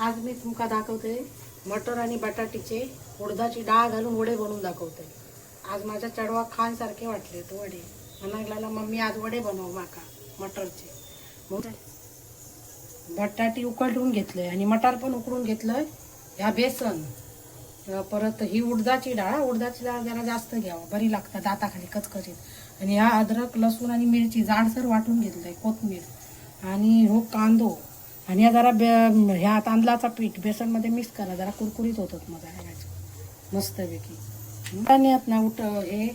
आज मी तुमका दाखवते मटर आणि बटाटीचे उडदाची डाळ घालून वडे बनवून दाखवते. आज माझ्या चढवा खान सारखे वाटले तो वडे. म्हणायला मम्मी आज वडे बनव माका मटरचे. बटाटी उकळून घेतलंय आणि मटार पण उकळून घेतलंय. ह्या बेसन परत ही उडदाची डाळ उडदाची डाळ जरा जास्त घ्यावं बरी लागतात दाताखाली कचकचीत. आणि ह्या अद्रक लसूण आणि मिरची जाडसर वाटून घेतलंय कोथमीर. आणि हो कांदो आणि या जरा बे ह्या तांदळाचा पीठ बेसनमध्ये मिक्स करा जरा कुरकुरीत होतात मग जरा मस्तपैकी. आणि ना उठ हे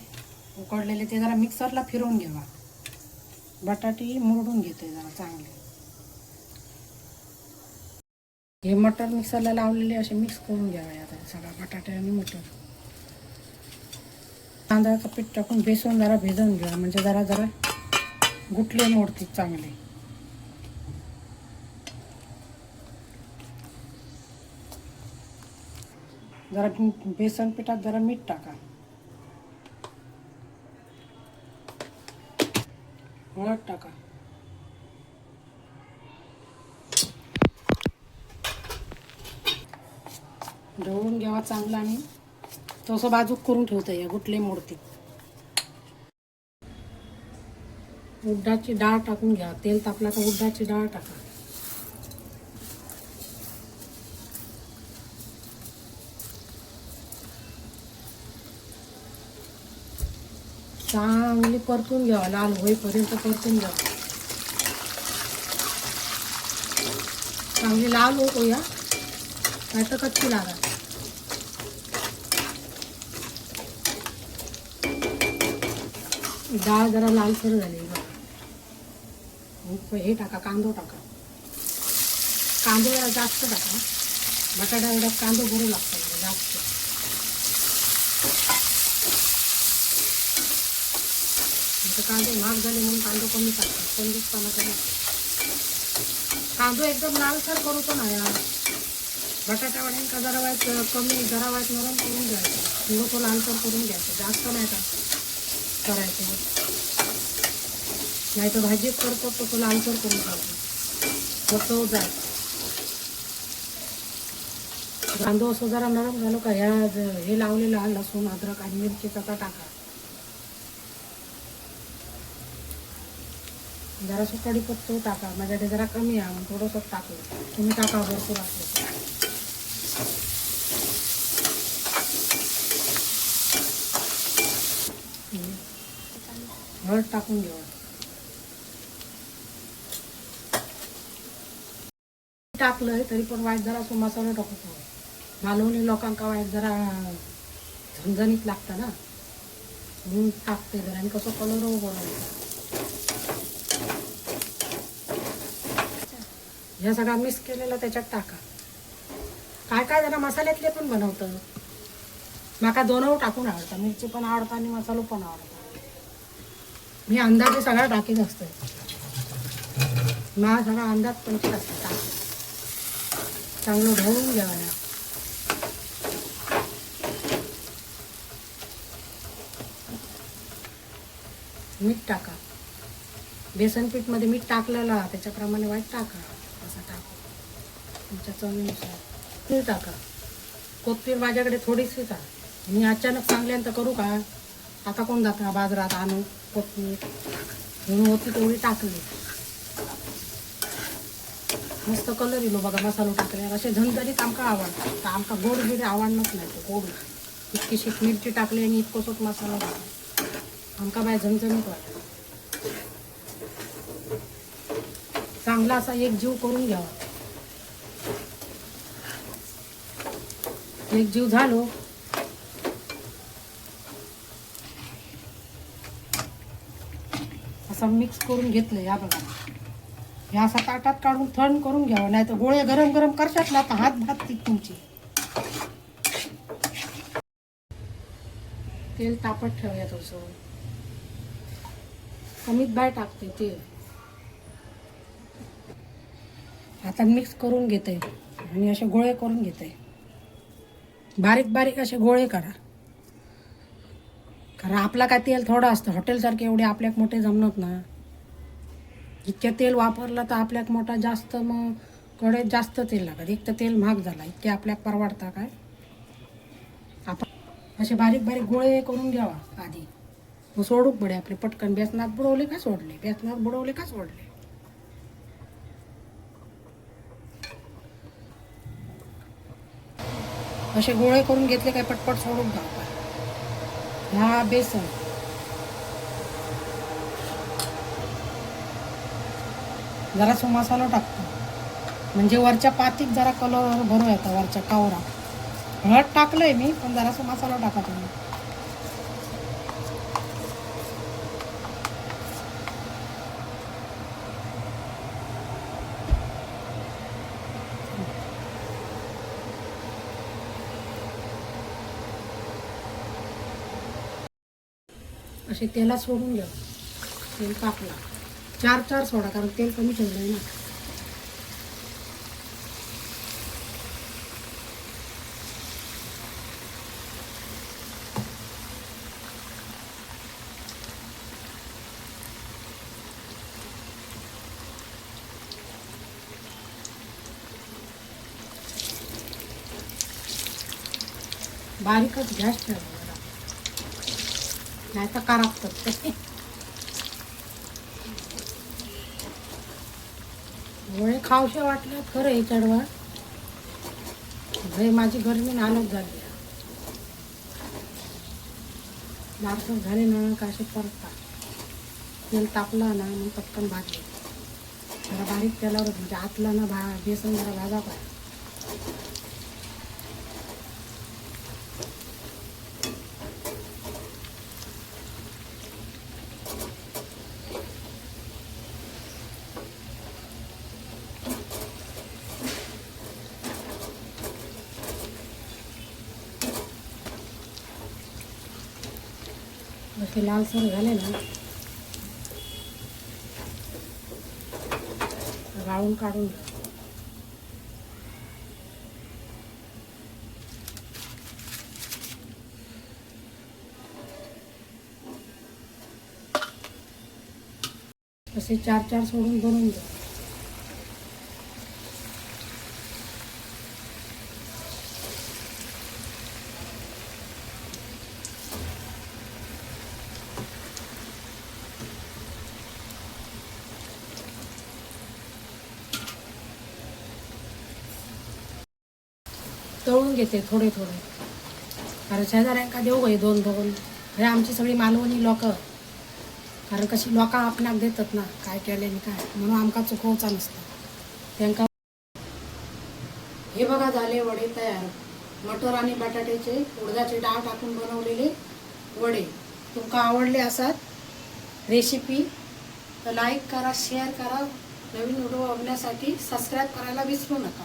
उकडलेले ते जरा मिक्सरला फिरवून घ्यावा बटाटी मुरडून घेते जरा चांगले. हे मटर मिक्सरला लावलेले असे मिक्स करून घ्यावे आता सगळा बटाटे आणि मटर. तांदळाचं पीठ टाकून बेसन जरा भिजवून घ्या म्हणजे जरा जरा गुटले मोडतील चांगले. जरा बेसन पिठात जरा मीठ टाका. हळद टाका. ढवळून घ्यावा चांगला आणि तसं बाजूक करून ठेवता या गुटले मोडते उड्डाची डाळ टाकून घ्या. तेल तापला का उड्डाची डाळ टाका. चांगली परतून घ्यावा लाल होईपर्यंत परतून घ्यावा. चांगली लाल होतो या नाही तर कच्ची लागा डाळ जरा लालसर झाली बघा. हे टाका कांदो टाका. कांदो जरा जास्त टाका. बटाटा एवढा कांदो भरू लागतो जास्त. तर कांदे महाग झाले म्हणून कांदो कमी टाकतात. कंजूसपणा कमी कांदो एकदम लालसर करूचो ना यार. बटाटा का जरा वाईट कमी जरा वाईट नरम करून घ्यायचं. थोडं तो लालसर करून घ्यायचं. जास्त नाही का करायचं नाही तर भाजी करतो तर तो लालसर करून घ्यायचं होतो जाय. कांदो असं जरा नरम झालो का ह्या हे लावलेलं लसूण अद्रक आणि मिरचीचा आता टाका जरासं कढीपत्तो टाका. माझ्याकडे जरा कमी आहे म्हणून थोडंसं टाकलं तुम्ही टाका भरपूर असलं हळद टाकून घेऊ. टाकलंय तरी पण वाईट जरा असं मसाला टाकतो मालवणी लोकांका वाईट जरा झणझणीत लागतं ना. म्हणून टाकते जरा. आणि कसं कलर बनवतो ह्या सगळा मिक्स केलेला त्याच्यात टाका. काय काय जरा मसाल्यातले पण बनवतं. माका दोनव टाकून आवडतं मिरची पण आवडतं आणि मसालो पण आवडतो मी अंदाजे सगळा टाकीत असतो. मला सगळा अंदाज पण असते. चांगलं ढवळून घ्यावा या. मीठ टाका. बेसन पीठमध्ये मीठ टाकलेलं त्याच्याप्रमाणे वाईट टाका. तुमच्या चवीनुसार. तीळ टाका कोथमीर माझ्याकडे थोडीशीच आहे मी अचानक सांगल्यानंतर करू का? आता कोण जाता बाजारात आणू कोथमीर म्हणून होती तेवढी टाकली. मस्त कलर येलो बघा मसालो टाकल्यावर असे झणझणीत आमका आवडतात तर आमका गोड बिड आवडणंच नाही तो गोड. इतकी मिरची टाकली आणि इतको सोट मसाला टाकला. आमका बाय झणझणीत वाटत चांगला असा एक जीव करून घ्यावा. एक जीव झालो. असा मिक्स करून घेतलं या बघा. हे असा ताटात काढून थंड करून घ्यावं नाही तर गोळे गरम गरम करतात ना तर हात भात तुमची. तेल तापत ठेवूया थोडंसं. कमीत बाय टाकते तेल. आता मिक्स करून घेते. आणि असे गोळे करून घेते. बारीक बारीक असे गोळे करा. कारण आपला काय तेल थोडं असतं. हॉटेलसारखे एवढे आपल्याक मोठे जमणत ना. इतकं तेल वापरलं तर आपल्याक मोठा जास्त मग कडे जास्त तेल लागत एक तर तेल महाग झाला. इतके आपल्याक परवडता काय? आपण असे बारीक बारीक गोळे करून घ्यावा आधी. मग सोडूक पडे आपले. पटकन बेसनात बुडवले का सोडले? बेसनात बुडवले का सोडले? असे गोळे करून घेतले काय पटपट सोडून घ्यावा ह्या बेसन. जरासं मसाला टाकतो. म्हणजे वरच्या पातीत जरा कलर भरू येतं वरच्या कावरा हळद टाकलंय मी पण जरासं मसाला टाका तुम्ही. असे तेलात सोडून घ्या तेल कापला. चार चार सोडा कारण तेल कमी ठेवलंय ना. बारीकच गॅस ठेवा. नाही तर करापतात ते गोळे खावशे वाटले खरं आहे चढवा घरी माझी गरमी नालच झाली. लालसर झाले ना का असे तेल तापलं ना मग पटकन भाजी जरा बारीक तेलावर म्हणजे आतला ना भा बेसन जरा भाजा पाहिजे असे लालसर घाले ना गाळून काढून. असे चार चार सोडून बनवून घ्या तळून घेते थोडे थोडे. कारण शेजाऱ्यांका देऊ गई दोन दोन. हे आमची सगळी मालवणी लोक. कारण कशी लोकां आपणाक देतात ना काय केले आणि काय. म्हणून आमकां चुकवचा नसतं. त्यांका हे बघा झाले वडे तयार. मटर आणि बटाट्याचे उडदाचे डाळ टाकून बनवलेले वडे. तुमका आवडले असतात रेसिपी तर लाईक करा शेअर करा. नवीन व्हिडिओ बघण्यासाठी सबस्क्राईब करायला विसरू नका.